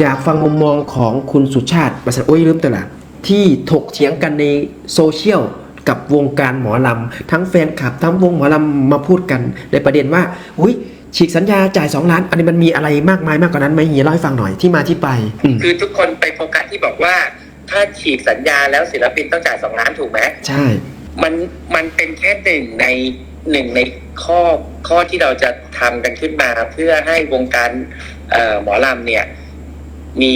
อยากฟังมุมมองของคุณสุชาติประสานโอ้ยลืมแต่ละที่ถกเถียงกันในโซเชียลกับวงการหมอลำ ทั้งแฟนคลับ ทั้งวงหมอลำมาพูดกันในประเด็นว่าอุ้ยฉีกสัญญาจ่าย 2 ล้าน อันนี้มันมีอะไรมากมายมากกว่านั้นไหมเฮียเล่าให้ฟังหน่อยที่มาที่ไปอืมคือทุกคนไปโฟกัสที่บอกว่า ถ้าฉีกสัญญาแล้วศิลปินต้องจ่ายสองล้านถูกไหมใช่ มันมันเป็นแค่หนึ่งในหนึ่งในข้อข้อที่เราจะทำกันขึ้นมา เพื่อให้วงการเอ่อหมอลำเนี่ย มี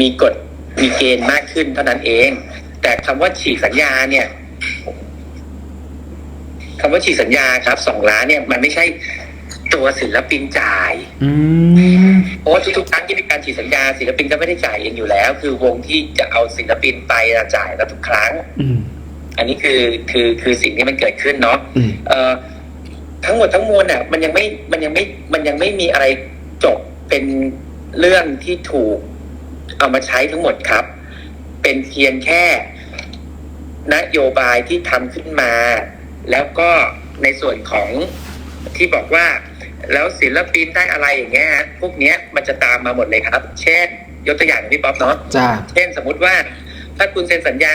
มีกฎมีเกณฑ์มากขึ้นเท่านั้นเอง แต่คำว่าฉีกสัญญาเนี่ยคำว่าฉีกสัญญาครับสองล้านเนี่ย มันไม่ใช่ตัวศิลปินจ่ายอืมเพราะว่าทุกๆครั้งที่มีการฉีกสัญญาศิลปินก็ไม่ได้จ่ายเองอยู่แล้ว คือวงที่จะเอาศิลปินไปอะจ่ายแล้วทุกครั้งอืมอันนี้คือคือคือสิ่งที่มันเกิดขึ้นเนาะอืมเอ่อทั้งหมดทั้งมวลน่ะ มันยังไม่มันยังไม่มันยังไม่มีอะไรจบเป็น เรื่องที่ถูกเอามาใช้ทั้งหมดครับ เป็นเพียงแค่นโยบายที่ทำขึ้นมา แล้วก็ในส่วนของที่บอกว่า แล้วศิลปินได้อะไรอย่างเงี้ยฮะพวกเนี้ยมันจะตามมาหมดเลยครับ เช่น ยกตัวอย่างพี่ป๊อปเนาะจ้าเช่นสมมุติว่า ถ้าคุณเซ็นสัญญา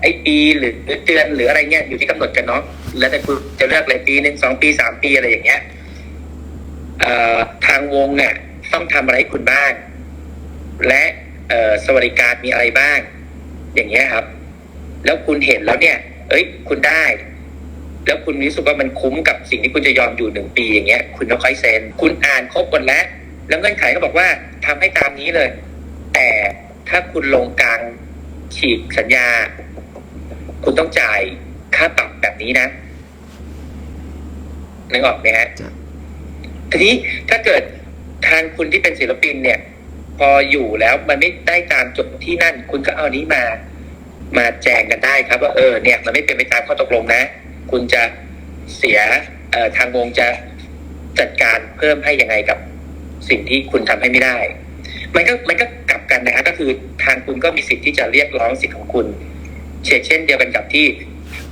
ไอ้ปีหรือเดือนหรืออะไรเงี้ยอยู่ที่กำหนดกันเนาะแล้วแต่คุณจะเลือกเลยปีหนึ่งสองปีสามปีอะไรอย่างเงี้ยเอ่อทางวงเนี่ย ต้องทำอะไรให้คุณบ้าง และเอ่อสวัสดิการมีอะไรบ้าง อย่างเงี้ยครับ แล้วคุณเห็นแล้วเนี่ย เอ้ย คุณได้ แล้วคุณรู้สึกว่ามันคุ้มกับสิ่งที่คุณจะยอมอยู่หนึ่งปีอย่างเงี้ย คุณต้องค่อยเซ็น คุณอ่านครบหมดแล้ว แล้วเงื่อนไขก็บอกว่าทำให้ตามนี้เลย แต่ถ้าคุณลงกลางฉีกสัญญา คุณต้องจ่ายค่าปรับแบบนี้นะนึกออกไหมฮะจ้ะทีนี้ถ้าเกิด ทางคุณที่เป็นศิลปินเนี่ย พออยู่แล้วมันไม่ได้ตามจบที่นั่น คุณก็เอานี้มา มาแจงกันได้ครับ ว่าเออเนี่ย มันไม่เป็นไปตามข้อตกลงนะ คุณจะเสียเอ่อทางวงจะจัดการเพิ่มให้ยังไงกับสิ่งที่คุณทำให้ไม่ได้ มันก็มันก็กลับกันนะครับก็คือทางคุณก็มีสิทธิ์ที่จะเรียกร้องสิทธิ์ของคุณเช่นเช่นเดียวกันกับที่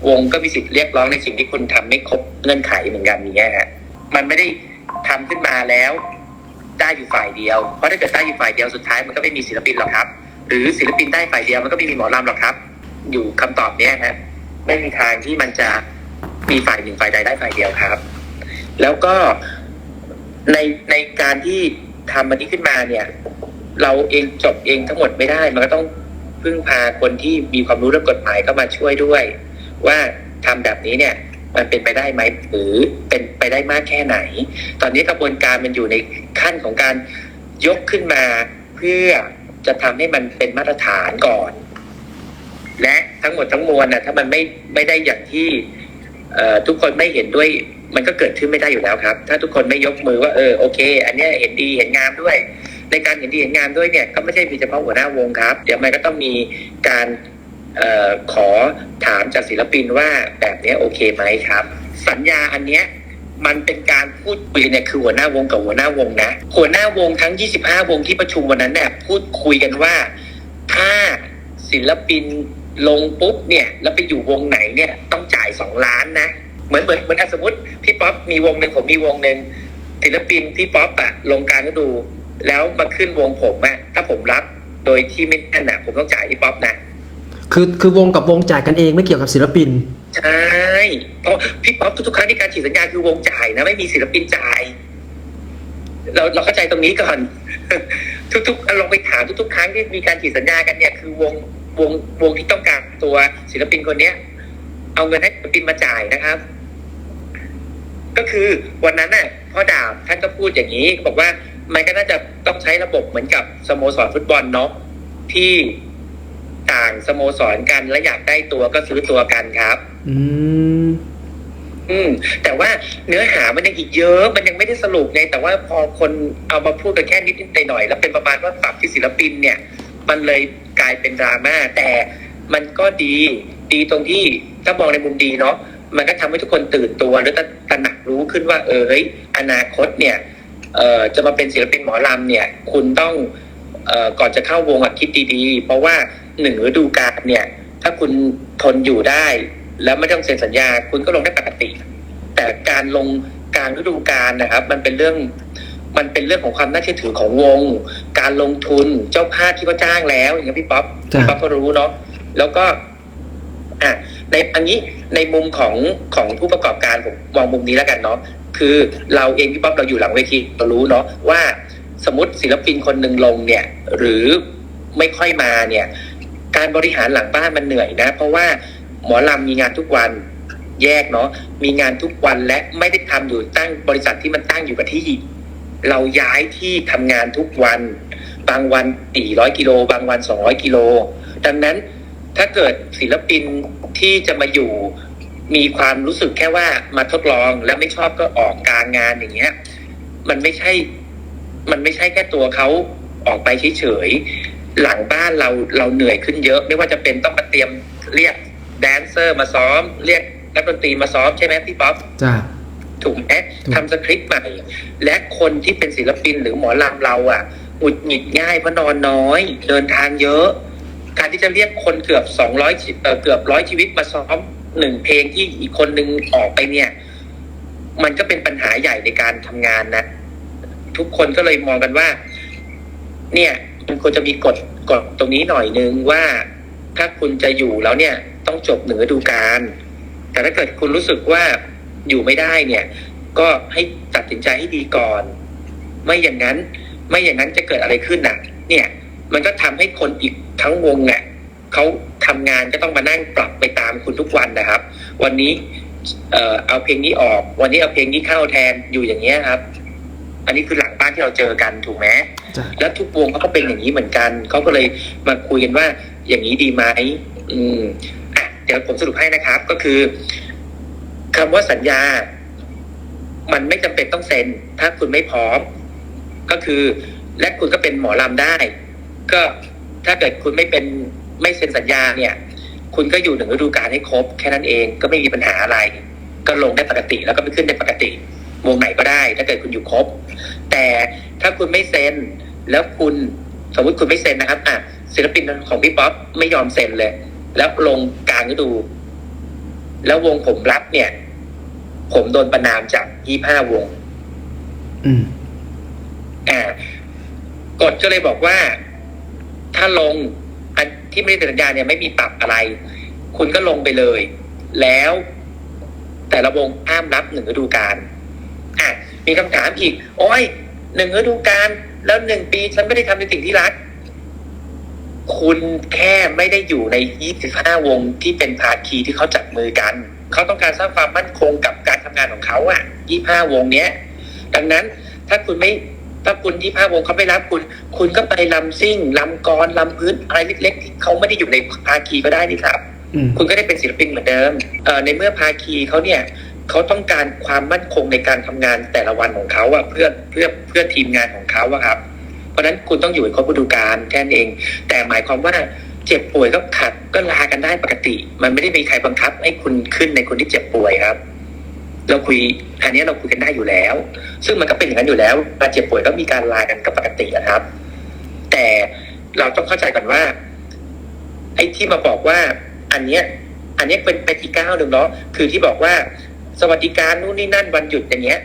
วงก็มีสิทธิ์เรียกร้องในสิ่งที่คุณทำไม่ครบเงื่อนไขเหมือนกันอย่างเงี้ฮะมันไม่ได้ทำขึ้นมาแล้ว ได้อยู่ฝ่ายเดียว เพราะถ้าเกิดได้อยู่ฝ่ายเดียวสุดท้ายมันก็ไม่มีศิลปินหรอกครับ หรือศิลปินได้ฝ่ายเดียวมันก็ไม่มีหมอลำหรอกครับ อยู่คำตอบเนี้ยฮะไม่มีทางที่มันจะมีฝ่ายหนึ่งฝ่ายใดได้ฝ่ายเดียวครับ แล้วก็ในในการที่ทำมันนี้ขึ้นมาเนี่ย เราเองจบเองทั้งหมดไม่ได้ มันก็ต้องพึ่งพาคนที่มีความรู้เรื่องกฎหมายเข้ามาช่วยด้วย ว่าทำแบบนี้เนี่ย มันเป็นไปได้ไหมหรือเป็นไปได้มากแค่ไหน ตอนนี้กระบวนการมันอยู่ใน ขั้นของการยกขึ้นมาเพื่อจะทำให้มันเป็นมาตรฐานก่อน และทั้งหมดทั้งมวลนะถ้ามันไม่ไม่ได้อย่างที่เออทุกคนไม่เห็นด้วย มันก็เกิดขึ้นไม่ได้อยู่แล้วครับ ถ้าทุกคนไม่ยกมือว่าเออโอเค อันนี้เห็นดีเห็นงามด้วย ในการเห็นดีเห็นงามด้วยเนี่ย ก็ไม่ใช่มีเฉพาะหัวหน้าวงครับ เดี๋ยวมันก็ต้องมีการเออขอถามจากศิลปินว่าแบบนี้โอเคไหมครับ สัญญาอันเนี้ย มันเป็นการพูดคุยเนี่ยคือหัวหน้าวงกับหัวหน้าวงนะ หัวหน้าวงทั้ง 25 วงที่ประชุมวันนั้นเนี่ยพูดคุยกันว่า ถ้าศิลปินลงปุ๊บเนี่ย แล้วไปอยู่วงไหนเนี่ยต้องจ่ายสองล้านนะ เหมือนเหมือนเหมือนสมมติพี่ป๊อปมีวงหนึ่งผมมีวงหนึ่งศิลปินพี่ป๊อปอะลงการก็ดู แล้วมาขึ้นวงผมอะถ้าผมรับโดยที่ไม่นั่นอะผมต้องจ่ายพี่ป๊อปนะ คือคือวงกับวงจ่ายกันเองไม่เกี่ยวกับศิลปิน ใช่เพราะพี่ป๊อปทุกๆครั้งที่การฉีดสัญญาคือวงจ่ายนะไม่มีศิลปินจ่าย เราเราเข้าใจตรงนี้ก่อน ทุกๆลองไปถามทุกๆ ครั้งที่มีการฉีดสัญญากันเนี่ย คือวงวงวงที่ต้องการตัวศิลปินคนเนี้ย เอาเงินให้ศิลปินมาจ่ายนะครับ ก็คือวันนั้นน่ะพ่อดาบท่านก็พูดอย่างนี้บอกว่ามันก็น่าจะต้องใช้ระบบเหมือนกับสโมสรฟุตบอลเนาะที่ต่างสโมสรกันและอยากได้ตัวก็ซื้อตัวกันครับ อืม อืม แต่ว่าเนื้อหามันยังอีกเยอะ มันยังไม่ได้สรุปไงแต่ว่าพอคนเอามาพูดกันแค่นิดนิดหน่อยๆแล้วเป็นประมาณว่าปรับที่ศิลปินเนี่ย มันเลยกลายเป็นดราม่าแต่มันก็ดีดีตรงที่ถ้ามองในมุมดีเนาะมันก็ทำให้ทุกคนตื่นตัวแล้วตระหนักรู้ขึ้นว่า เออเฮ้ยอนาคตเนี่ย เอ่อจะมาเป็นศิลปินหมอลำเนี่ย คุณต้องเอ่อก่อนจะเข้าวงอะคิดดีๆ เพราะว่าหนึ่งฤดูกาลเนี่ย ถ้าคุณทนอยู่ได้ แล้วไม่ต้องเซ็นสัญญา คุณก็ลงได้ปกติ แต่การลงกลางฤดูกาลนะครับ มันเป็นเรื่องมันเป็นเรื่องของความน่าเชื่อถือของวง การลงทุนเจ้าภาพที่เขาจ้างแล้วอย่างเงี้ยพี่ป๊อปจ้ะพี่ป๊อปก็รู้เนาะแล้วก็อะในอันนี้ในมุมของของผู้ประกอบการผมมองมุมนี้แล้วกันเนาะคือเราเองพี่ป๊อปเราอยู่หลังเวทีเรารู้เนาะว่าสมมติศิลปินคนหนึ่งลงเนี่ย หรือไม่ค่อยมาเนี่ย การบริหารหลังบ้านมันเหนื่อยนะ เพราะว่า หมอลำมีงานทุกวันแยกเนาะมีงานทุกวันและไม่ได้ทำอยู่ตั้งบริษัทที่มันตั้งอยู่กับที่ เราย้ายที่ทำงานทุกวัน บางวัน400กิโลบางวัน200กิโลดังนั้นถ้าเกิดศิลปินที่จะมาอยู่ มีความรู้สึกแค่ว่ามาทดลองแล้วไม่ชอบก็ออกกลางงานอย่างเงี้ย มันไม่ใช่ มันไม่ใช่แค่ตัวเขาออกไปเฉยๆหลังบ้านเราเราเหนื่อยขึ้นเยอะ ไม่ว่าจะเป็นต้องมาเตรียมเรียก แดนเซอร์มาซ้อม เรียกนักดนตรีมาซ้อมใช่ไหมพี่ป๊อปจ้าถูกไหมถูกทำสคริปต์ใหม่ และคนที่เป็นศิลปินหรือหมอลำเราอะหงุดหงิดง่ายเพราะนอนน้อย เดินทางเยอะ การที่จะเรียกคนเกือบสองร้อยเกือบร้อยชีวิตมาซ้อมหนึ่งเพลงที่อีกคนนึงออกไปเนี่ย มันก็เป็นปัญหาใหญ่ในการทำงานนะ ทุกคนก็เลยมองกันว่า เนี่ยมันควรจะมีกฎกฎตรงนี้หน่อยนึงว่า ถ้าคุณจะอยู่แล้วเนี่ย ต้องจบเหนือดูการแต่ถ้าเกิดคุณรู้สึกว่าอยู่ไม่ได้เนี่ย ก็ให้ตัดสินใจให้ดีก่อน ไม่อย่างนั้น ไม่อย่างนั้นจะเกิดอะไรขึ้นน่ะ เนี่ย มันก็ทำให้คนอีกทั้งวงอะเขาทำงานก็ต้องมานั่งปรับไปตามคุณทุกวันนะครับ วันนี้ เอ่อเอาเพลงนี้ออก วันนี้เอาเพลงนี้เข้าแทนอยู่อย่างเงี้ยครับ อันนี้คือหลังบ้านที่เราเจอกันถูกไหมจ้าแล้วทุกวงเขาก็เป็นอย่างนี้เหมือนกันเขาก็เลยมาคุยกันว่าอย่างนี้ดีไหมอืมอะเดี๋ยวผมสรุปให้นะครับ ก็คือคำว่าสัญญา มันไม่จำเป็นต้องเซ็น ถ้าคุณไม่พร้อม ก็คือ และคุณก็เป็นหมอลำได้ ก็ถ้าเกิดคุณไม่เป็นไม่เซ็นสัญญาเนี่ย คุณก็อยู่หนึ่งฤดูกาลให้ครบ แค่นั้นเองก็ไม่มีปัญหาอะไร ก็ลงได้ปกติ แล้วก็ไปขึ้นได้ปกติวงไหนก็ได้ ถ้าเกิดคุณอยู่ครบ แต่ถ้าคุณไม่เซ็น แล้วคุณสมมติคุณไม่เซ็นนะครับอะศิลปินของพี่ป๊อปไม่ยอมเซ็นเลย แล้วลงกลางฤดู แล้ววงผมรับเนี่ย ผมโดนประนามจากยี่ห้าวง อืมอ่ากฎก็เลยบอกว่า ถ้าลงอันที่ไม่ได้เซ็นสัญญาเนี่ยไม่มีปรับอะไร คุณก็ลงไปเลย แล้วแต่ละวงห้ามรับหนึ่งฤดูกาลอะมีคำถามอีก โอ้ยหนึ่งฤดูกาลแล้วหนึ่งปีฉันไม่ได้ทำในสิ่งที่รัก คุณแค่ไม่ได้อยู่ใน 25 วงที่เป็นภาคีที่เขาจับมือกัน เขาต้องการสร้างความมั่นคงกับการทำงานของเขาอะ25 วงเนี้ย ดังนั้นถ้าคุณไม่ถ้าคุณที่ภาควงเขาไม่รับคุณ คุณก็ไปลำซิ่งลำกรลำพื้นอะไรเล็กๆที่เขาไม่ได้อยู่ในภาคีก็ได้นี่ครับอืมคุณก็ได้เป็นศิลปินเหมือนเดิมเอ่อในเมื่อภาคีเขาเนี่ยเขาต้องการความมั่นคงในการทำงานแต่ละวันของเขาอะเพื่อเพื่อเพื่อทีมงานของเขาอะครับเพ ราะฉะนั้นคุณต้องอยู่ในครบฤดูกาลแค่นั้นเอง แต่หมายความว่าเจ็บป่วยก็ขัดก็ลากันได้ปกติ มันไม่ได้มีใครบังคับ ให้คุณขึ้นในคนที่เจ็บป่วยครับ เราคุยอันนี้เราคุยกันได้อยู่แล้ว ซึ่งมันก็เป็นอย่างนั้นอยู่แล้วการเจ็บป่วยก็มีการลากันกับปกตินะครับ แต่เราต้องเข้าใจก่อนว่า ไอ้ที่มาบอกว่า อันเนี้ย อันนี้เป็นเป็นอีกก้าวหนึ่งเนาะคือที่บอกว่า สวัสดิการนู่นนี่นั่นวันหยุดอย่างเงี้ย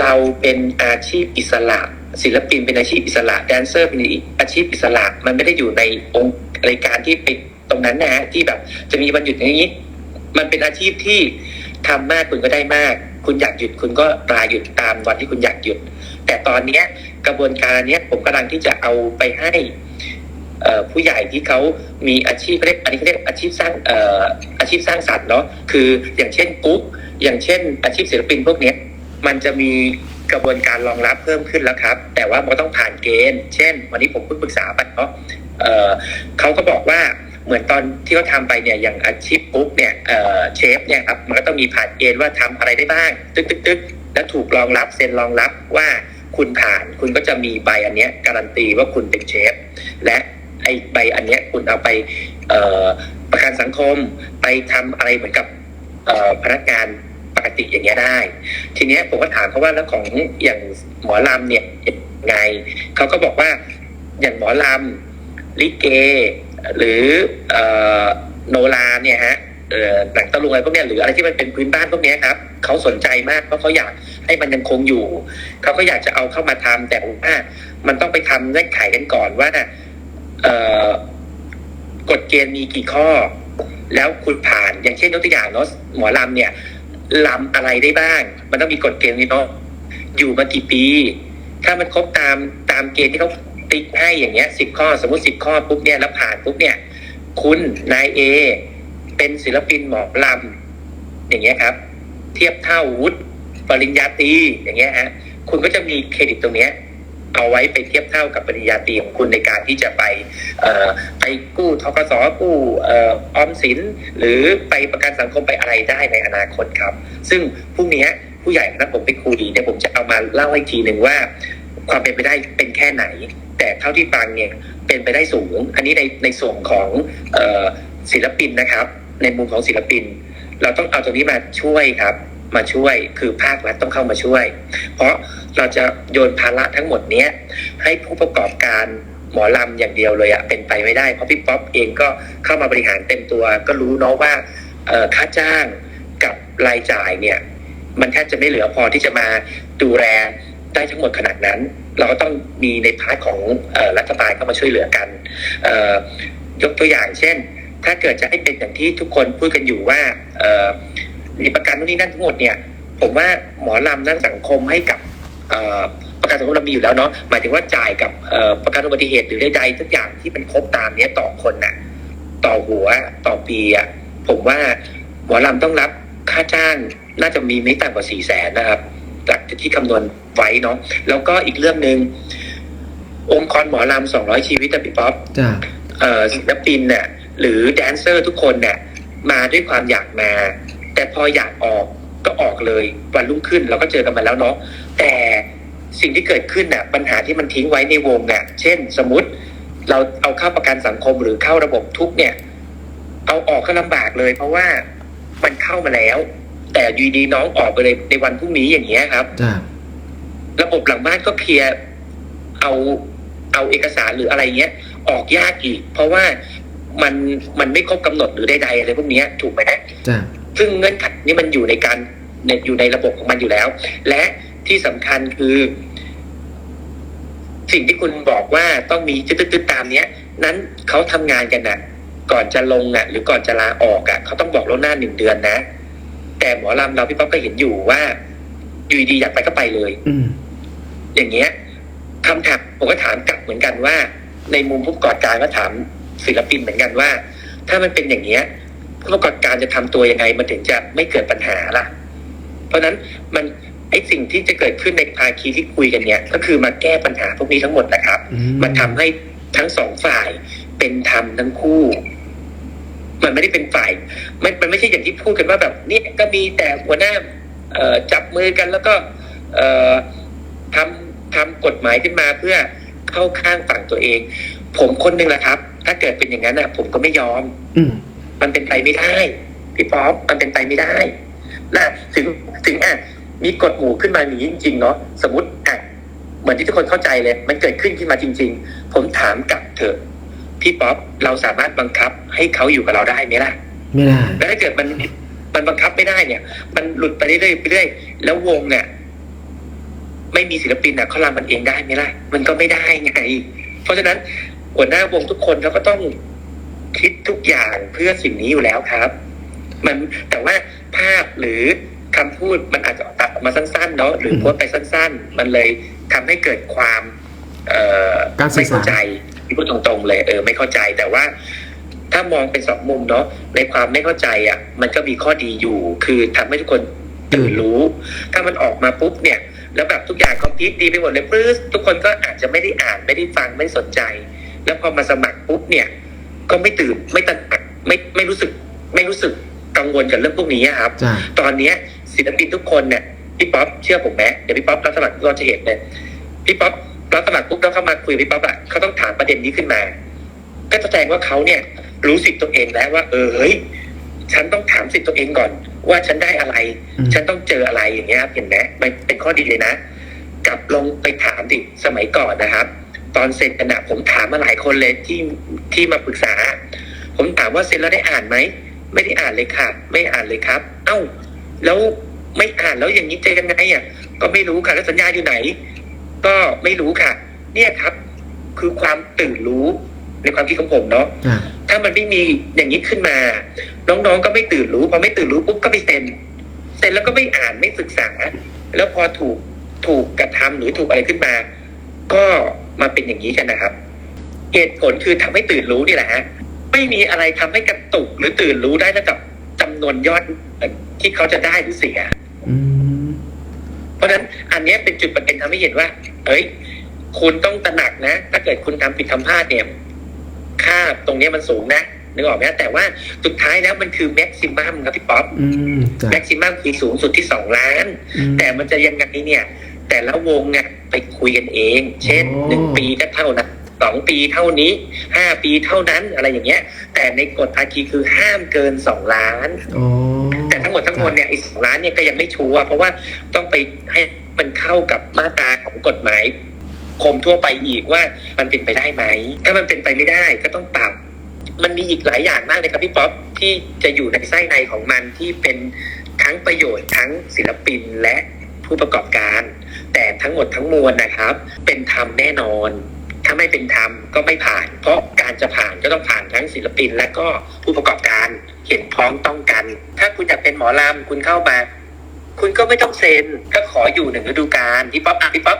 เราเป็นอาชีพอิสระ ศิลปินเป็นอาชีพอิสระแดนเซอร์เป็นอาชีพอิสระ มันไม่ได้อยู่ในองค์รายการที่ไปตรงนั้นนะฮะที่แบบจะมีวันหยุดอย่างนี้ มันเป็นอาชีพที่ทำมากคุณก็ได้มาก คุณอยากหยุดคุณก็ลาหยุดตามวันที่คุณอยากหยุด แต่ตอนเนี้ยกระบวนการเนี้ยผมกำลังที่จะเอาไปให้ผู้ใหญ่ที่เขามีอาชีพเรียกอันนี้เขาเรียกอาชีพสร้างเอ่ออาชีพสร้างสรรค์เนาะคืออย่างเช่นกุ๊กอย่างเช่นอาชีพศิลปินพวกเนี้ยมันจะมี กระบวนการรองรับเพิ่มขึ้นแล้วครับ แต่ว่ามันต้องผ่านเกณฑ์ เช่น วันนี้ผมเพิ่งปรึกษาไปเนาะเขาก็บอกว่าเหมือนตอนที่เขาทำไปเนี่ยอย่างอาชีพกุ๊กเนี่ยเชฟเนี่ยครับมันก็ต้องมีผ่านเกณฑ์ว่าทำอะไรได้บ้าง ตึ๊กตึ๊กตึ๊กแล้วถูกรองรับเซ็นรองรับว่าคุณผ่านคุณก็จะมีใบอันเนี้ยการันตีว่าคุณเป็นเชฟ และไอใบอันเนี้ยคุณเอาไปประกันสังคมไปทำอะไรเหมือนกับพนักงาน กติอย่างเงี้ยได้ ทีเนี้ยผมก็ถามเขาว่าแล้วของอย่างหมอลำเนี่ยยังไงเขาก็บอกว่าอย่างหมอลำลิเก หรือเอ่อโนราเนี่ยฮะเอ่อหนังตะลุงอะไรพวกเนี้ยหรืออะไรที่มันเป็นพื้นบ้านพวกเนี้ยครับเขาสนใจมากเพราะเขาอยากให้มันยังคงอยู่เขาก็อยากจะเอาเข้ามาทำแต่ว่ามันต้องไปทำเงื่อนไขกันก่อนว่าเอ่อกฎเกณฑ์มีกี่ข้อ แล้วคุณผ่านอย่างเช่นยกตัวอย่างเนาะหมอลำเนี่ย ลำอะไรได้บ้าง มันต้องมีกฎเกณฑ์นี่เนาะอยู่มากี่ปี ถ้ามันครบตามตามเกณฑ์ที่เขาติ๊กให้อย่างเงี้ยสิบข้อสมมติสิบข้อปุ๊บเนี่ยแล้วผ่านปุ๊บเนี่ย คุณนายเอเป็นศิลปินหมอลำอย่างเงี้ยครับ เทียบเท่าวุฒิปริญญาตรีอย่างเงี้ยฮะคุณก็จะมีเครดิตตรงเนี้ย เอาไว้ไปเทียบเท่ากับปริญญาตรีของคุณในการที่จะไปไปกู้ทกสกู้ออมสิน หรือไปประกันสังคมไปอะไรได้ในอนาคตครับ ซึ่งพรุ่งนี้ผู้ใหญ่นัดผมไปคุยเดี๋ยวผมจะเอามาเล่าให้ทีหนึ่งว่า ความเป็นไปได้เป็นแค่ไหน แต่เท่าที่ฟังเนี่ยเป็นไปได้สูง อันนี้ในในส่วนของศิลปินนะครับ ในมุมของศิลปิน เราต้องเอาตรงนี้มาช่วยครับ มาช่วย คือภาครัฐต้องเข้ามาช่วย เพราะเราจะโยนภาระทั้งหมดเนี้ย ให้ผู้ประกอบการหมอลำอย่างเดียวเลยอะเป็นไปไม่ได้ เพราะพี่ป๊อปเองก็เข้ามาบริหารเต็มตัว ก็รู้เนาะว่าค่าจ้างกับรายจ่ายเนี่ย มันแทบจะไม่เหลือพอที่จะมาดูแลได้ทั้งหมดขนาดนั้น เราก็ต้องมีในพาร์ทของอรัฐบาลเข้ามาช่วยเหลือกันยกตัวอย่างเช่น ถ้าเกิดจะให้เป็นอย่างที่ทุกคนพูดกันอยู่ว่า มีประกันนู่นนี่นั่นทั้งหมดเนี่ยผมว่าหมอลำนั่นสังคมให้กับเอ่อประกันสังคมเรามีอยู่แล้วเนาะหมายถึงว่าจ่ายกับเอ่อประกันอุบัติเหตุหรือใดๆทุกอย่างที่มันครบตามเนี้ยต่อคนน่ะต่อหัวต่อปีอะผมว่าหมอลำต้องรับค่าจ้างน่าจะมีไม่ต่ำกว่าสี่แสนนะครับจากที่คำนวณไว้เนาะแล้วก็อีกเรื่องหนึ่งองค์กรหมอลำสองร้อยชีวิตอะพี่ป๊อปจ้าเอ่อศิลปินเนี่ยหรือแดนเซอร์ทุกคนเนี่ยมาด้วยความอยากมา แต่พออยากออกก็ออกเลยวันรุ่งขึ้นเราก็เจอกันมาแล้วเนาะแต่สิ่งที่เกิดขึ้นน่ะปัญหาที่มันทิ้งไว้ในวงอะ เช่น สมมติ เราเอาเข้าประกันสังคมหรือเข้าระบบทุกเนี่ยเอาออกก็ลำบากเลย เพราะว่ามันเข้ามาแล้ว แต่อยูดีๆน้องออกไปเลยในวันพรุ่งนี้อย่างเงี้ยครับจ้าระบบหลังบ้านก็เคลียร์เอาเอาเอกสารหรืออะไรเงี้ย ออกยากอีก เพราะว่ามันมันไม่ครบกำหนดหรือใดๆอะไรพวกเนี้ยถูกไหมนะจ้า ซึ่งเงื่อนไขนี้มันอยู่ในการในอยู่ในระบบของมันอยู่แล้ว และที่สำคัญคือ สิ่งที่คุณบอกว่าต้องมีตึ๊ดๆๆตามเนี้ย นั้นเขาทำงานกันน่ะ ก่อนจะลงอะ หรือก่อนจะลาออกอะเขาต้องบอกล่วงหน้าหนึ่งเดือนนะ แต่หมอลำเราพี่ป๊อปก็เห็นอยู่ว่าอยู่ดีๆอยากไปก็ไปเลย อืมอย่างเงี้ยคำถามผมก็ถามกลับเหมือนกันว่า ในมุมผู้ประกอบการก็ถามศิลปินเหมือนกันว่า ถ้ามันเป็นอย่างเงี้ย ผู้ประกอบการจะทำตัวยังไง มันถึงจะไม่เกิดปัญหาล่ะ เพราะฉะนั้นมันไอสิ่งที่จะเกิดขึ้นในภาคีที่คุยกันเนี้ยก็คือมาแก้ปัญหาพวกนี้ทั้งหมดนะครับอืมมันทำให้ทั้งสองฝ่ายเป็นธรรมทั้งคู่ มันไม่ได้เป็นฝ่าย มันมันไม่ใช่อย่างที่พูดกันว่าแบบนี่ก็มีแต่หัวหน้าเอ่อจับมือกันแล้วก็ เอ่อทำทำกฎหมายขึ้นมาเพื่อเข้าข้างฝั่งตัวเอง ผมคนหนึ่งแหละครับ ถ้าเกิดเป็นอย่างนั้นอะ ผมก็ไม่ยอม อื มมันเป็นไปไม่ได้พี่ป๊อปมันเป็นไปไม่ได้นะถึงถึงอะมีกฎหมู่ขึ้นมาอย่างนี้จริงๆเนาะสมมติอะเหมือนที่ทุกคนเข้าใจเลย มันเกิดขึ้นขึ้นมาจริง ๆ ผมถามกลับเถอะพี่ป๊อปเราสามารถบังคับให้เขาอยู่กับเราได้ไหมล่ะไม่ได้แล้วถ้าเกิดมันมันบังคับไม่ได้เนี่ย มันหลุดไปเรื่อยๆไปเรื่อยแล้ววงเนี่ยไม่มีศิลปินอะเขารำมันเองได้ไหมล่ะ มันก็ไม่ได้ไง เพราะฉะนั้นหัวหน้าวงทุกคนเขาก็ต้อง คิดทุกอย่างเพื่อสิ่งนี้อยู่แล้วครับ มันแต่ว่าภาพหรือคำพูดมันอาจจะตัดออกมาสั้นๆเนาะหรือโพสต์ไปสั้น ๆ มันเลยทำให้เกิดความ เอ่อการสื่ไม่อสารเข้าใจที่พูดตรงๆ เลย เออ ไม่เข้าใจแต่ว่า ถ้ามองเป็นสองมุมเนาะในความไม่เข้าใจอะ มันก็มีข้อดีอยู่ คือทำให้ทุกคนตื่นรู้ ถ้ามันออกมาปุ๊บเนี่ย แล้วแบบทุกอย่างคอมพิวดีไปหมดเลยปื๊ดทุกคนก็อาจจะไม่ได้อ่านไม่ได้ฟังไม่สนใจ แล้วพอมาสมัครปุ๊บเนี่ย ก็ไม่ตื่นไม่ตันกไม่ไม่รู้สึกไม่รู้สึกกังวลกับเรื่องพวกนี้อะครับจ้าตอนเนี้ยศิลปินทุกคนเนี่ยพี่ป๊อปเชื่อผมไหมเดี๋ยวพี่ป๊อปรับสมัครเราจะเห็นเลยพี่ป๊อปรับสมัครปุ๊บแล้วเข้ามาคุยกับพี่ป๊อปอะเขาต้องถามประเด็นนี้ขึ้นมา ก็แสดงว่าเขาเนี่ยรู้สิทธิ์ตัวเองแล้วว่า เออเฮ้ยฉันต้องถามสิทธิ์ตัวเองก่อน ว่าฉันได้อะไรอืมฉันต้องเจออะไรอย่างเงี้ยครับเห็นไหมมันเป็นข้อดีเลยนะ กลับลงไปถามดิสมัยก่อนนะครับ ตอนเซ็นกันนะผมถามมาหลายคนเลยที่ที่มาปรึกษา ผมถามว่าเซ็นแล้วได้อ่านไหมไม่ได้อ่านเลยค่ะ ไม่อ่านเลยครับ เอ้า แล้วไม่อ่านแล้วอย่างนี้จะยังไงอะก็ไม่รู้ค่ะแล้วสัญญาอยู่ไหน ก็ไม่รู้ค่ะ เนี่ยครับ คือความตื่นรู้ในความคิดของผมเนาะอ่าถ้ามันไม่มีอย่างนี้ขึ้นมา น้องๆก็ไม่ตื่นรู้พอไม่ตื่นรู้ปุ๊บก็ไปเซ็นเซ็นแล้วก็ไม่อ่านไม่ศึกษา แล้วพอถูกถูกกระทำหรือถูกอะไรขึ้นมา ก็ มาเป็นอย่างนี้กันนะครับ เหตุผลคือทำให้ตื่นรู้นี่แหละฮะไม่มีอะไรทำให้กระตุกหรือตื่นรู้ได้นอกจากจำนวนยอดที่เขาจะได้หรือเสียอืมเพราะฉะนั้นอันเนี้ยเป็นจุดประเด็นทำให้เห็นว่า เอ้ย คุณต้องตระหนักนะ ถ้าเกิดคุณทำผิดทำพลาดเนี่ยค่าตรงเนี้ยมันสูงนะนึกออกไหมแต่ว่าสุดท้ายแล้วมันคือแม็กซิมัมครับพี่ป๊อปอืมจ้ะแม็กซิมัมคือสูงสุดที่สองล้านอืมแต่มันจะยังไงเนี่ย แต่ละวงเนี่ยไปคุยกันเอง เช่นอ๋อหนึ่งปีก็เท่านั้นสองปีเท่านี้ห้าปีเท่านั้นอะไรอย่างเงี้ย แต่ในกฎภาคีคือห้ามเกินสองล้านอ๋อแต่ทั้งหมดทั้งมวลเนี่ยไอ้สองล้านเนี่ยก็ยังไม่ชัวร์เพราะว่าต้องไปให้มันเข้ากับมาตราของกฎหมายคมทั่วไปอีกว่ามันเป็นไปได้ไหม ถ้ามันเป็นไปไม่ได้ก็ต้องปรับมันมีอีกหลายอย่างมากเลยครับพี่ป๊อปที่จะอยู่ในไส้ในของมันที่เป็นทั้งประโยชน์ทั้งศิลปินและ ผู้ประกอบการ แต่ทั้งหมดทั้งมวลนะครับ เป็นธรรมแน่นอน ถ้าไม่เป็นธรรมก็ไม่ผ่าน เพราะการจะผ่านก็ต้องผ่านทั้งศิลปิน และก็ผู้ประกอบการเห็นพ้องต้องกัน ถ้าคุณอยากเป็นหมอลำคุณเข้ามาคุณก็ไม่ต้องเซ็นก็ขออยู่หนึ่งฤดูกาลพี่ป๊อปอะพี่ป๊อป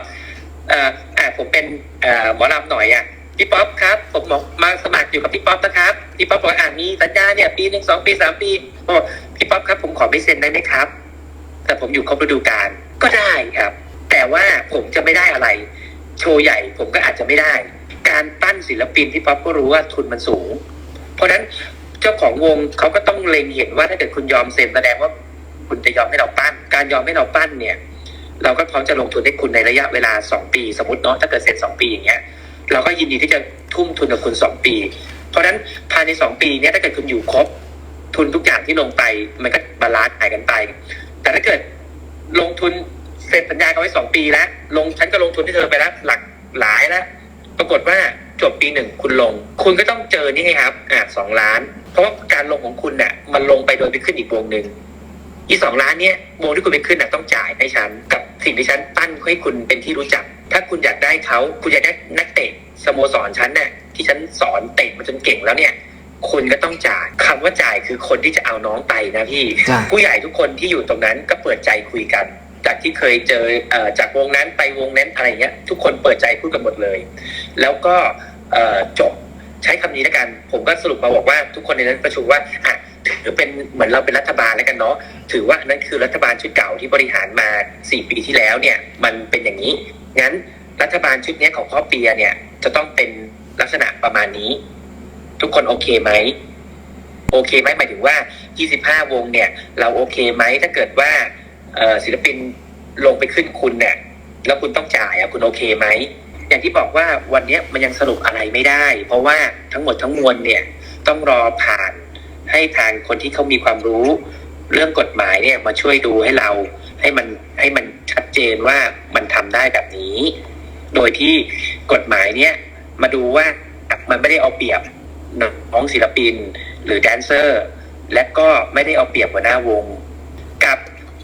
เอ่ออะผมเป็นเอ่อหมอลำหน่อยอะพี่ป๊อปครับ ผมบอมาสมัครอยู่กับพี่ป๊อปนะครับพี่ป๊อปบอกอ่ามีสัญญาเนี่ยปีหนึ่งสองปีสามปีบอกพี่ป๊อปครับผมขอไม่เซ็นได้ไหมครับ แต่ผมอยู่ครบฤดูกาลก็ได้ครับ แต่ว่าผมจะไม่ได้อะไร โชว์ใหญ่ผมก็อาจจะไม่ได้ การปั้นศิลปินพี่ป๊อปก็รู้ว่าทุนมันสูง เพราะฉะนั้นเจ้าของวงเขาก็ต้องเล็งเห็นว่าถ้าเกิดคุณยอมเซ็นแสดงว่าคุณจะยอมให้เราปั้น การยอมให้เราปั้นเนี่ย เราก็พร้อมจะลงทุนให้คุณในระยะเวลาสองปี สมมติเนาะถ้าเกิดเซ็นสองปีอย่างเงี้ยเราก็ยินดีที่จะทุ่มทุนกับคุณสองปี เพราะฉะนั้นภายในสองปีเนี้ยถ้าเกิดคุณอยู่ครบทุนทุกอย่างที่ลงไป มันก็บาลานซ์หายกันไป แต่ถ้าเกิดลงทุนเซ็นสัญญากันไว้สองปีแล้ว ลงฉันก็ลงทุนที่เธอไปแล้วหลักหลายแล้วปรากฏว่าจบปีหนึ่งคุณลง คุณก็ต้องเจอนี่ไงครับอ่าสองล้าน เพราะว่าการลงของคุณเนี่ยมันลงไปโดยไปขึ้นอีกวงหนึ่งอีสองล้านเนี่ยวงที่คุณไปขึ้นน่ะต้องจ่ายให้ฉันกับสิ่งที่ฉันปั้นให้คุณเป็นที่รู้จัก ถ้าคุณอยากได้เขาคุณอยากได้นักเตะสโมสรฉันเนี่ยที่ฉันสอนเตะมาจนเก่งแล้วเนี่ย คุณก็ต้องจ่ายคำว่าจ่ายคือคนที่จะเอาน้องไปนะพี่จ้ะผู้ใหญ่ทุกคนที่อยู่ตรงนั้นก็เปิดใจคุยกันจากที่เคยเจอเอ่อจากวงนั้นไปวงนั้นอะไรเงี้ยทุกคนเปิดใจพูดกันหมดเลย แล้วก็เอ่อจบใช้คำนี้แล้วกัน ผมก็สรุปมาบอกว่าทุกคนในนั้นประชุมว่าอะถือเป็นเหมือนเราเป็นรัฐบาลแล้วกันเนาะถือว่านั่นคือรัฐบาลชุดเก่าที่บริหารมาสี่ปีที่แล้วเนี่ย มันเป็นอย่างนี้งั้นรัฐบาลชุดเนี้ยของพ่อเปียเนี่ยจะต้องเป็นลักษณะประมาณนี้ ทุกคนโอเคไหมโอเคไหมหมายถึงว่า 25 วงเนี่ย เราโอเคไหมถ้าเกิดว่าศิลปินลงไปขึ้นคุณเนี่ย แล้วคุณต้องจ่ายอะคุณโอเคไหมอย่างที่บอกว่าวันนี้มันยังสรุปอะไรไม่ได้ เพราะว่าทั้งหมดทั้งมวลเนี่ย ต้องรอผ่านให้ทางคนที่เขามีความรู้เรื่องกฎหมายเนี่ยมาช่วยดูให้เรา ให้มันให้มันชัดเจนว่ามันทำได้แบบนี้ โดยที่กฎหมายเนี่ยมาดูว่ามันไม่ได้เอาเปรียบ น้องศิลปิน หรือแดนเซอร์ และก็ไม่ได้เอาเปรียบหัวหน้าวง กับ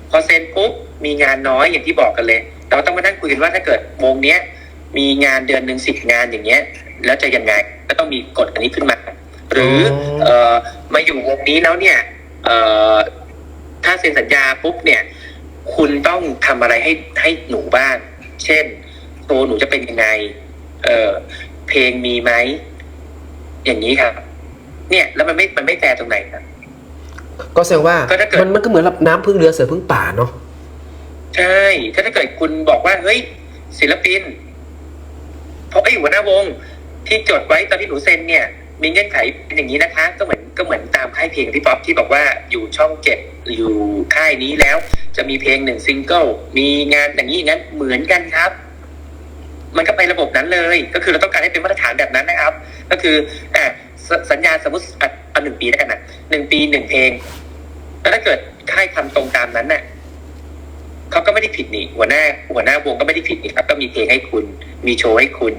พอเซ็นปุ๊บมีงานน้อยอย่างที่บอกกันเลย เราต้องมานั่งคุยกันว่าถ้าเกิดวงเนี้ยมีงานเดือนหนึ่งสิบงานอย่างเงี้ย แล้วจะยังไงก็ต้องมีกฎอันนี้ขึ้นมา หรืออเอ่อมาอยู่วงนี้แล้วเนี่ยเอ่อถ้าเซ็นสัญญาปุ๊บเนี่ย คุณต้องทำอะไรให้ให้หนูบ้าง เช่นโชว์หนูจะเป็นยังไง เออเพลงมีไหม อย่างนี้ครับ เนี่ย แล้วมันไม่มันไม่แฟร์ตรงไหนครับ ก็แสดงว่าก็ถ้าเกิด มันมันก็เหมือนแบบน้ำพึ่งเรือเสือพึ่งป่าเนาะใช่ถ้าถ้าเกิดคุณบอกว่าเฮ้ยศิลปิน เพราะไอ้หัวหน้าวง ที่จดไว้ตอนที่หนูเซ็นเนี่ย มีเงื่อนไขเป็นอย่างนี้นะคะ ก็เหมือนก็เหมือนตามค่ายเพลงพี่ป๊อปที่บอกว่าอยู่ช่องเจ็ดอยู่ค่ายนี้แล้ว จะมีเพลงหนึ่งซิงเกิลมีงานอย่างนี้อย่างนั้นเหมือนกันครับ มันก็ไประบบนั้นเลย ก็คือเราต้องการให้เป็นมาตรฐานแบบนั้นนะครับ ก็คืออะสสัญญาสมมติอะเอาหนึ่งปีแล้วกันนะหนึ่งปีหนึ่งเพลงแล้วถ้าเกิดค่ายทำตรงตามนั้นน่ะเขาก็ไม่ได้ผิดนี่หัวหน้า หัวหน้าวงก็ไม่ได้ผิดนี่ครับ ก็มีเพลงให้คุณ มีโชว์ให้คุณ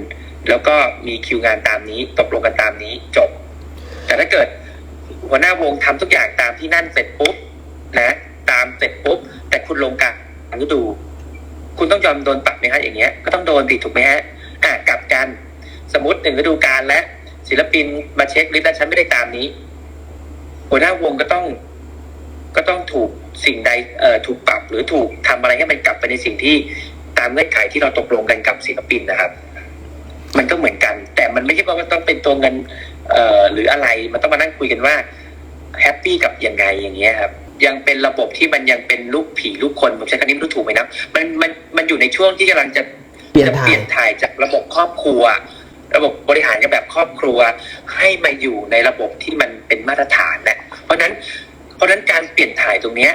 แล้วก็มีคิวงานตามนี้ตกลงกันตามนี้จบ แต่ถ้าเกิด หัวหน้าวงทำทุกอย่างตามที่นั่นเสร็จปุ๊บนะ ตามเสร็จปุ๊บแต่คุณลงกลางฤดู คุณต้องยอมโดนปรับไหมฮะอย่างเงี้ยก็ต้องโดนดิถูกไหมฮะอะกลับกัน สมมติหนึ่งฤดูกาลและศิลปินมาเช็คลิสต์แล้วฉันไม่ได้ตามนี้ หัวหน้าวงก็ต้อง ก็ต้องถูกสิ่งใดเอ่อถูกปรับหรือถูกทำอะไรให้มันกลับไปในสิ่งที่ตามเงื่อนไขที่เราตกลงกันกับศิลปินนะครับ มันก็เหมือนกัน แต่มันไม่ใช่ว่ามันต้องเป็นตัวเงินเอ่อหรืออะไรมันต้องมานั่งคุยกันว่าแฮปปี้กับยังไงอย่างเงี้ยครับยังเป็นระบบที่มันยังเป็นลูกผีลูกคนผมใช้คำนี้ไม่รู้ถูกไหมนะมันมัน อยู่ในช่วงที่กำลังจะเปลี่ยนจะถ่าเปลี่ยยนถ่ายจากระบบครอบครัว ระบบบริหารกันแบบครอบครัว ให้มาอยู่ในระบบที่มันเป็นมาตรฐานนะเพราะฉะนั้นเพราะฉะนั้นการเปลี่ยนถ่ายตรงเนี้ย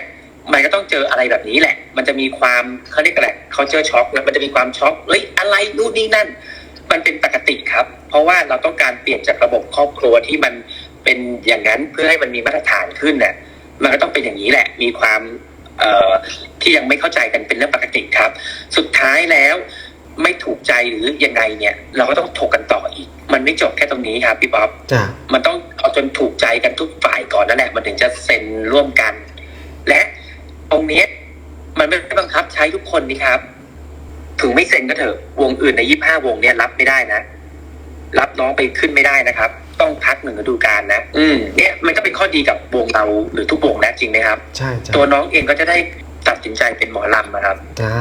มันก็ต้องเจออะไรแบบนี้แหละ มันจะมีความเขาเรียกอะไรเขาเจอช็อกนะมันจะมีความช็อกเฮ้ยอะไรนู่นนี่นั่น มันเป็นปกติครับ เพราะว่าเราต้องการเปลี่ยนจากระบบครอบครัวที่มันเป็นอย่างนั้นเพื่อให้มันมีมาตรฐานขึ้นเนี่ยมันก็ต้องเป็นอย่างนี้แหละ มีความเอ่อ ที่ยังไม่เข้าใจกันเป็นเรื่องปกติครับ สุดท้ายแล้วไม่ถูกใจหรือยังไงเนี่ย เราก็ต้องถกกันต่ออีก มันไม่จบแค่ตรงนี้ครับพี่ป๊อปจ้ะมันต้องเอาจนถูกใจกันทุกฝ่ายก่อนนั่นแหละมันถึงจะเซ็นร่วมกัน และตรงเนี้ยมันไม่ได้บังคับใช้ทุกคนนี่ครับ ถึงไม่เซ็นก็เถอะวงอื่นในยี่ห้าวงเนี่ยรับไม่ได้นะ รับน้องไปขึ้นไม่ได้นะครับ ต้องพักหนึ่งฤดูกาลนะอืมเนี่ยมันก็เป็นข้อดีกับวงเราหรือทุกวงนะจริงไหมครับ ใช่จ้ะตัวน้องเองก็จะได้ตัดสินใจเป็นหมอลำนะครับ จ้า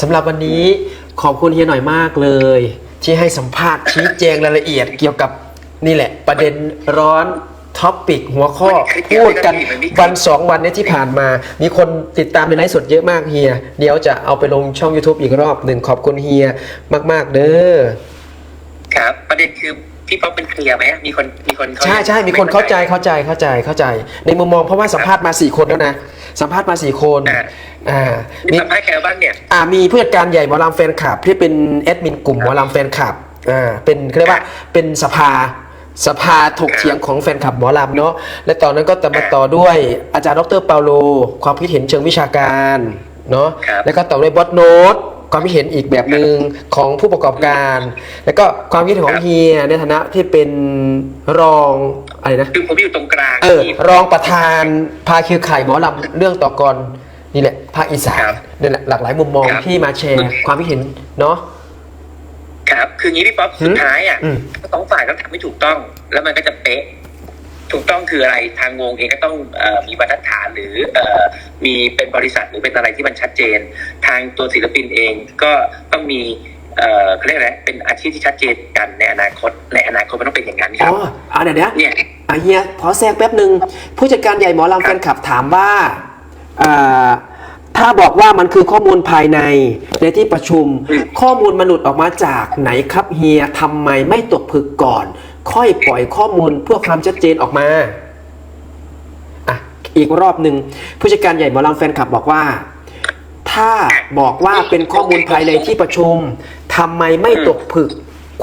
สำหรับวันนี้ขอบคุณเฮียหน่อยมากเลย ที่ให้สัมภาษณ์ชี้แจงรายละเอียดเกี่ยวกับนี่แหละ ประเด็นร้อนท็อปปิกหัวข้อมันคลิกพูดกันมันไม่คลิกวันสองวันเนี้ที่ผ่านมา มีคนติดตามในไลฟ์สดเยอะมากเฮีย เดี๋ยวจะเอาไปลงช่อง YouTube อีกรอบหนึ่งขอบคุณเฮียมาก ๆ เด้อ ครับ ประเด็นคือ พี่ป๊อปเป็นเคลียร์ไหมมีคนมีคนเขาใช่ใช่มีคนเข้าใจเข้าใจเข้าใจเข้าใจ ในมุมมองเพราะว่าสัมภาษณ์มาสี่คนแล้วนะสัมภาษณ์มาสี่คนอ่าอ่ามีมีสัมภาษณ์ใครบ้างเนี่ยอ่ามีผู้จัดการใหญ่หมอลำแฟนคลับที่เป็นแอดมินกลุ่มหมอลำแฟนคลับอ่าเป็นเขาเรียกว่าเป็นสภาสภาถกเถียงของแฟนคลับหมอลำเนาะและตอนนั้นก็จะมาต่อด้วยอาจารย์ดรเปาโล ความคิดเห็นเชิงวิชาการเนาะครับแล้วก็ต่อด้วยบอสโน้ต ความคิดเห็นอีกแบบหนึ่งของผู้ประกอบการ แล้วก็ความคิดเห็นของเฮียในฐานะที่เป็นรองอะไรนะคือผมอยู่ตรงกลางเออที่รองประธานพาเครือข่ายหมอลำเรื่องต่อกรนี่แหละภาคอีสานครับนี่แหละหลากหลายมุมมองครับที่มาแชร์ความคิดเห็นเนาะครับ คืองี้พี่ป๊อปหืมสุดท้ายอะอืมสองฝ่ายต้องทำให้ถูกต้อง แล้วมันก็จะเป๊ะ ถูกต้องคืออะไรทางวงเองก็ต้องเออมีบรรทัดฐานหรือเออมีเป็นบริษัทหรือเป็นอะไรที่มันชัดเจน ทางตัวศิลปินเองก็ต้องมีเออเขาเรียกอะไรเป็นอาชีพที่ชัดเจนกันในอนาคตในอนาคตมันต้องเป็นอย่างนั้นคอ๋รับอเอาเดี๋ยวเดี๋ยวเนี่ยอะเฮียขอแทรกแป๊บหนึ่งผู้จัดการใหญ่หมอลำแฟนคลับถามว่าอ่าถ้าบอกว่ามันคือข้อมูลภายในในที่ประชุมอืมข้อมูลมันหลุดออกมาจากไหนครับเฮียทำไมไม่ตกผึกก่อน ค่อยปล่อยข้อมูลเพื่อความชัดเจนออกมาอะอีกรอบหนึ่งผู้จัดการใหญ่หมอลำแฟนคลับบอกว่า ถ้าบอกว่าเป็นข้อมูลภายในที่ประชุมทำไมไม่ตกผึก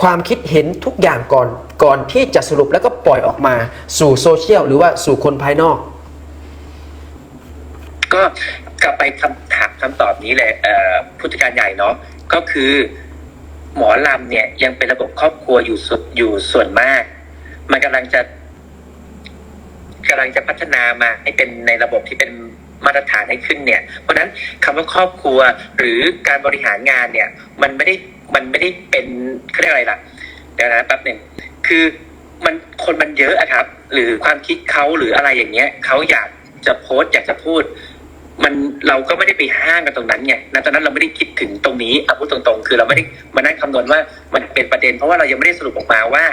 ความคิดเห็นทุกอย่างก่อนก่อนที่จะสรุปแล้วก็ปล่อยออกมาสู่โซเชียลหรือว่าสู่คนภายนอก ก็กลับไปคำถามคำตอบนี้เลยผู้จัดการใหญ่เนาะก็คือ หมอลำเนี่ยยังเป็นระบบครอบครัวอยู่สุดอยู่ส่วนมาก มันกำลังจะกำลังจะพัฒนามาให้เป็นในระบบที่เป็นมาตรฐานให้ขึ้นเนี่ย เพราะนั้นคำว่าครอบครัวหรือการบริหารงานเนี่ย มันไม่ได้มันไม่ได้เป็นเขาเรียกอะไรล่ะเดี๋ยวนะแป๊บหนึ่งคือมันคนมันเยอะอะครับ หรือความคิดเขาหรืออะไรอย่างเงี้ยเขาอยากจะโพสต์อยากจะพูด มันเราก็ไม่ได้ไปห้างกันตรงนั้นไงณตอนนั้นเราไม่ได้คิดถึงตรงนี้เอาพูดตรงๆ คือเราไม่ได้มานั่งคำนวณว่ามันเป็นประเด็น เพราะว่าเรายังไม่ได้สรุปออกมาว่า